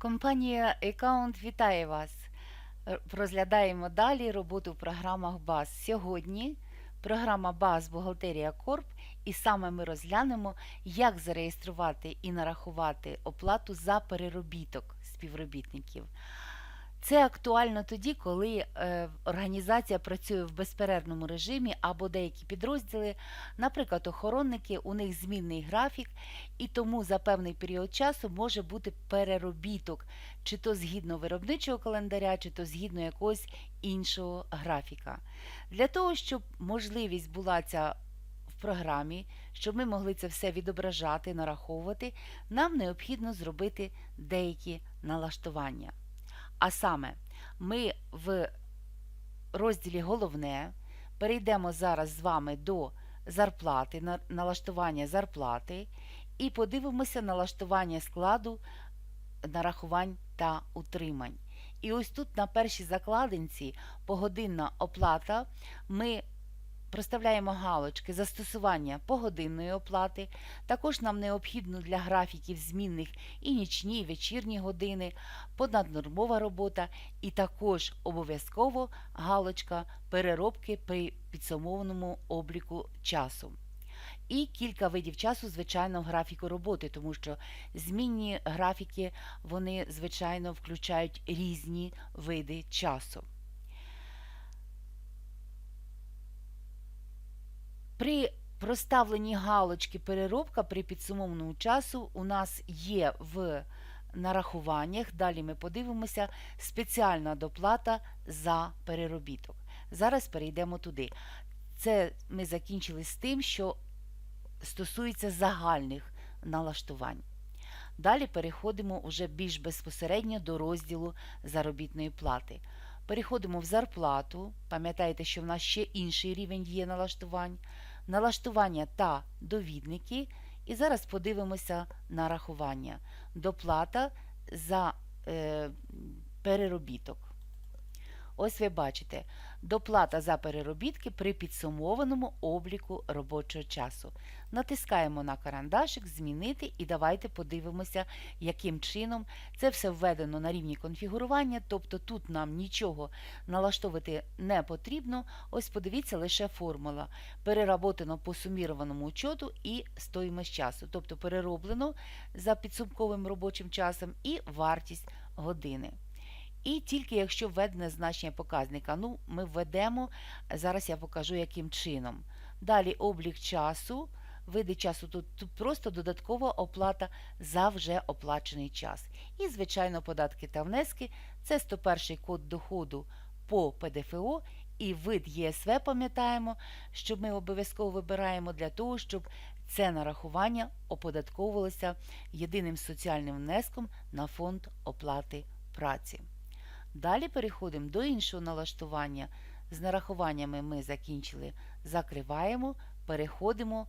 Компанія Account вітає вас. Розглядаємо далі роботу в програмах БАЗ. Сьогодні програма БАЗ Бухгалтерія Корп, і саме ми розглянемо, як зареєструвати і нарахувати оплату за переробіток співробітників. Це актуально тоді, коли е, організація працює в безперервному режимі або деякі підрозділи, наприклад, охоронники, у них змінний графік, і тому за певний період часу може бути переробіток, чи то згідно виробничого календаря, чи то згідно якогось іншого графіка. Для того, щоб можливість була ця в програмі, щоб ми могли це все відображати, нараховувати, нам необхідно зробити деякі налаштування. А саме, ми в розділі Головне перейдемо зараз з вами до зарплати, налаштування зарплати і подивимося налаштування складу нарахувань та утримань. І ось тут на першій закладинці погодинна оплата ми проставляємо галочки застосування погодинної оплати. Також нам необхідно для графіків змінних і нічні, і вечірні години, понаднормова робота, і також обов'язково галочка переробки при підсумованому обліку часу. І кілька видів часу, звичайно, в графіку роботи, тому що змінні графіки, вони, звичайно, включають різні види часу. При проставленні галочки переробка при підсумовному часу у нас є в нарахуваннях. Далі ми подивимося спеціальна доплата за переробіток. Зараз перейдемо туди. Це ми закінчили з тим, що стосується загальних налаштувань. Далі переходимо вже більш безпосередньо до розділу заробітної плати. Переходимо в зарплату. Пам'ятаєте, що в нас ще інший рівень є налаштувань, налаштування та довідники. І зараз подивимося на рахування. Доплата за е, переробіток. Ось ви бачите, доплата за переробітки при підсумованому обліку робочого часу. Натискаємо на карандашик Змінити і давайте подивимося, яким чином це все введено на рівні конфігурування, тобто тут нам нічого налаштовувати не потрібно. Ось подивіться лише формула. Переработано по сумірованому учету і стоїмость часу, тобто перероблено за підсумковим робочим часом і вартість години. І тільки якщо введене значення показника, ну, ми введемо, зараз я покажу, яким чином. Далі облік часу, види часу, тут, тут просто додаткова оплата за вже оплачений час. І, звичайно, податки та внески це 101 код доходу по ПДФО і вид ЄСВ, пам'ятаємо, що ми обов'язково вибираємо для того, щоб це нарахування оподатковувалося єдиним соціальним внеском на фонд оплати праці. Далі переходимо до іншого налаштування. З нарахуваннями ми закінчили, закриваємо, переходимо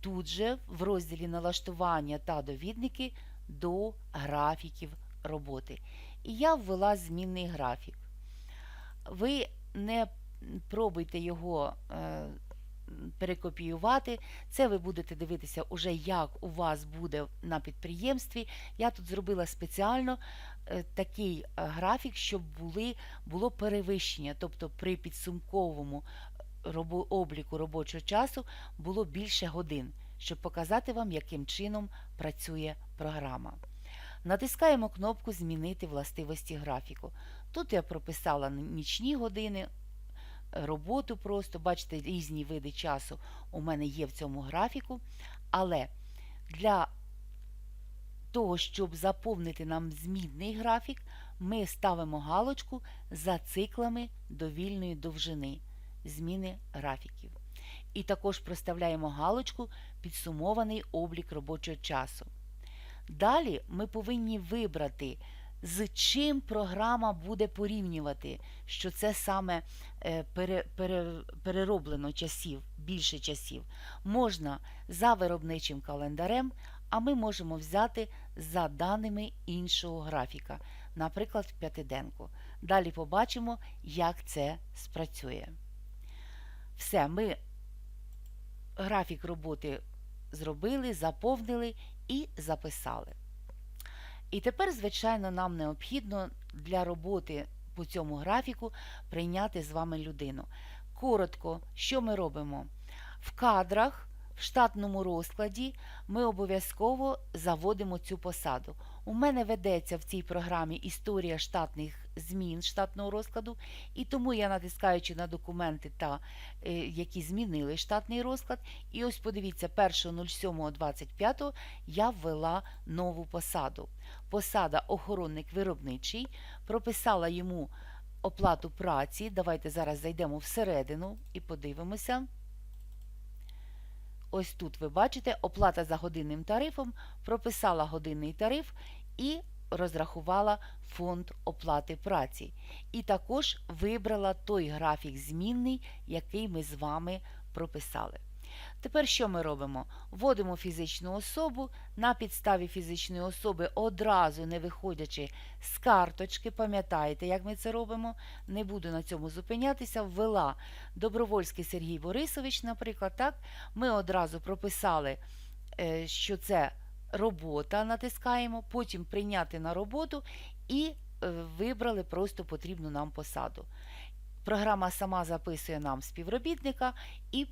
тут же в розділі налаштування та довідники до графіків роботи. І я ввела змінний графік. Ви не пробуйте його е, перекопіювати. Це ви будете дивитися уже, як у вас буде на підприємстві. Я тут зробила спеціально е, такий е, графік, щоб були, було перевищення, тобто при підсумковому робо- обліку робочого часу було більше годин, щоб показати вам, яким чином працює програма. Натискаємо кнопку Змінити властивості графіку. Тут я прописала нічні години, е, роботу просто, бачите, різні види часу у мене є в цьому графіку, але для того, щоб заповнити нам змінний графік, ми ставимо галочку за циклами довільної довжини зміни графіків. І також проставляємо галочку підсумований облік робочого часу. Далі ми повинні вибрати, з чим програма буде порівнювати, що це саме е, пере, пере, перероблено часів, більше часів. Можна за виробничим календарем, а ми можемо взяти за даними іншого графіка, наприклад, п'ятиденку. Далі побачимо, як це спрацює. Все, ми графік роботи зробили, заповнили і записали. І тепер, звичайно, нам необхідно для роботи по цьому графіку прийняти з вами людину. Коротко, що ми робимо? В кадрах, штатному розкладі ми обов'язково заводимо цю посаду. У мене ведеться в цій програмі історія штатних змін штатного розкладу, і тому я натискаючи на документи, та, е, які змінили штатний розклад, і ось подивіться, 1.07.25 я ввела нову посаду. Посада охоронник виробничий, прописала йому оплату праці. Давайте зараз зайдемо всередину і подивимося. Ось тут ви бачите оплата за годинним тарифом, прописала годинний тариф і розрахувала фонд оплати праці. І також вибрала той графік змінний, який ми з вами прописали. Тепер що ми робимо? Вводимо фізичну особу, на підставі фізичної особи, одразу не виходячи з карточки, пам'ятаєте, як ми це робимо? Не буду на цьому зупинятися. Ввела Добровольський Сергій Борисович, наприклад, так, ми одразу прописали, е, що це робота, натискаємо, потім прийняти на роботу і е, вибрали просто потрібну нам посаду. Програма сама записує нам співробітника і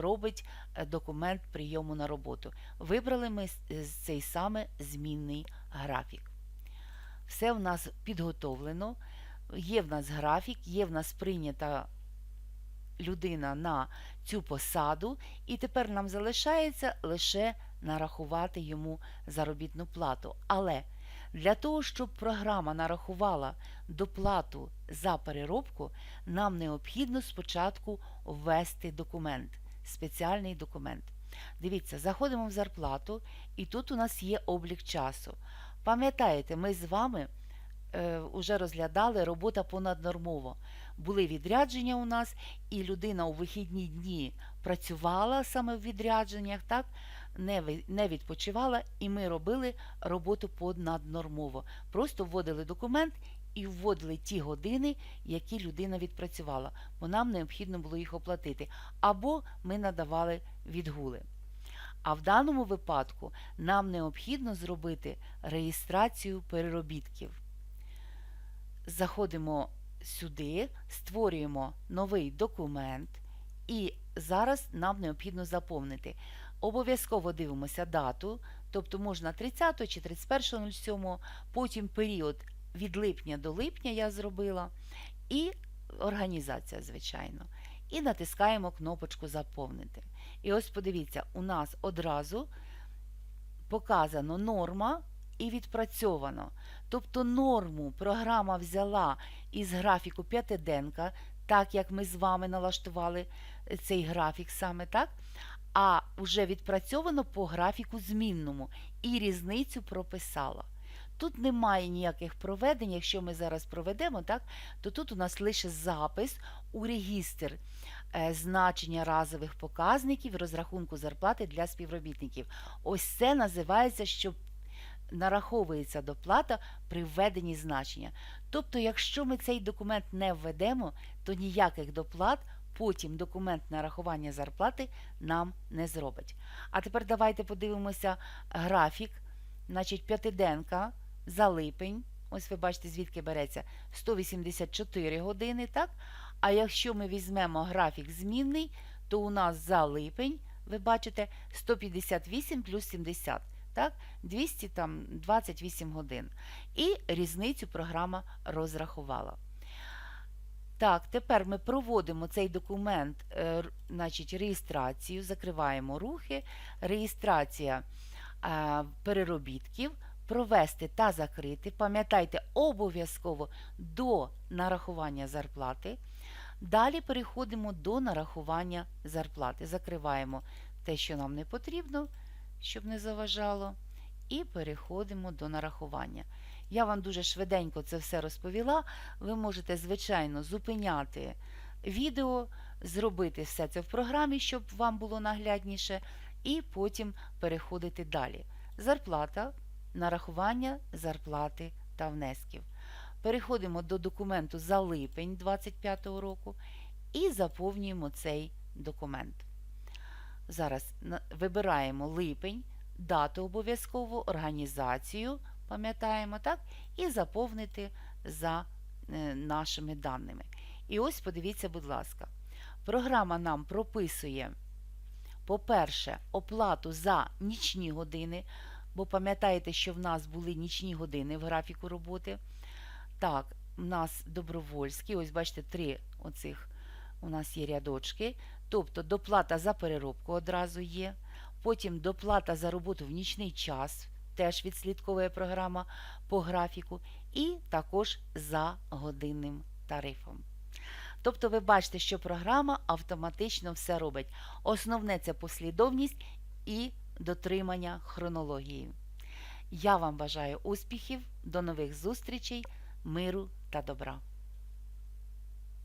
робить е, документ прийому на роботу. Вибрали ми е, цей саме змінний графік. Все в нас підготовлено, є в нас графік, є в нас прийнята людина на цю посаду, і тепер нам залишається лише нарахувати йому заробітну плату. Але для того, щоб програма нарахувала доплату за переробку, нам необхідно спочатку ввести документ, спеціальний документ. Дивіться, заходимо в зарплату, і тут у нас є облік часу. Пам'ятаєте, ми з вами е, вже розглядали робота понаднормово. Були відрядження у нас, і людина у вихідні дні працювала саме в відрядженнях, так? Не, відпочивала, і ми робили роботу понаднормово. Просто вводили документ і вводили ті години, які людина відпрацювала, бо нам необхідно було їх оплатити. Або ми надавали відгули. А в даному випадку нам необхідно зробити реєстрацію переробітків. Заходимо сюди, створюємо новий документ, і зараз нам необхідно заповнити. Обов'язково дивимося дату, тобто можна 30 чи 31.07, потім період від липня до липня я зробила, і організація, звичайно. І натискаємо кнопочку Заповнити. І ось подивіться, у нас одразу показано норма і відпрацьовано. Тобто норму програма взяла із графіку п'ятиденка, так як ми з вами налаштували цей графік саме так, а вже відпрацьовано по графіку змінному і різницю прописала. Тут немає ніяких проведень, якщо ми зараз проведемо, так, то тут у нас лише запис у регістр е, значення разових показників розрахунку зарплати для співробітників. Ось це називається, що нараховується доплата при введенні значення. Тобто, якщо ми цей документ не введемо, то ніяких доплат потім документ нарахування зарплати нам не зробить. А тепер давайте подивимося графік, значить, п'ятиденка за липень. Ось ви бачите, звідки береться 184 години, так? А якщо ми візьмемо графік змінний, то у нас за липень, ви бачите, 158 плюс 70, так? 228 годин. І різницю програма розрахувала. Так, тепер ми проводимо цей документ, е, значить, реєстрацію, закриваємо рухи, реєстрація е, переробітків, провести та закрити. Пам'ятайте, обов'язково до нарахування зарплати. Далі переходимо до нарахування зарплати. Закриваємо те, що нам не потрібно, щоб не заважало, і переходимо до нарахування. Я вам дуже швиденько це все розповіла. Ви можете, звичайно, зупиняти відео, зробити все це в програмі, щоб вам було наглядніше, і потім переходити далі. Зарплата, нарахування зарплати та внесків. Переходимо до документу за липень 2025 року і заповнюємо цей документ. Зараз вибираємо липень, дату обов'язково, організацію, пам'ятаємо, так? І заповнити за е, нашими даними. І ось подивіться, будь ласка, програма нам прописує, по-перше, оплату за нічні години, бо пам'ятаєте, що в нас були нічні години в графіку роботи. Так, у нас добровольські, ось бачите, три оцих у нас є рядочки. Тобто доплата за переробку одразу є. Потім доплата за роботу в нічний час, теж відслідковує програма по графіку, і також за годинним тарифом. Тобто ви бачите, що програма автоматично все робить. Основне це послідовність і дотримання хронології. Я вам бажаю успіхів, до нових зустрічей, миру та добра.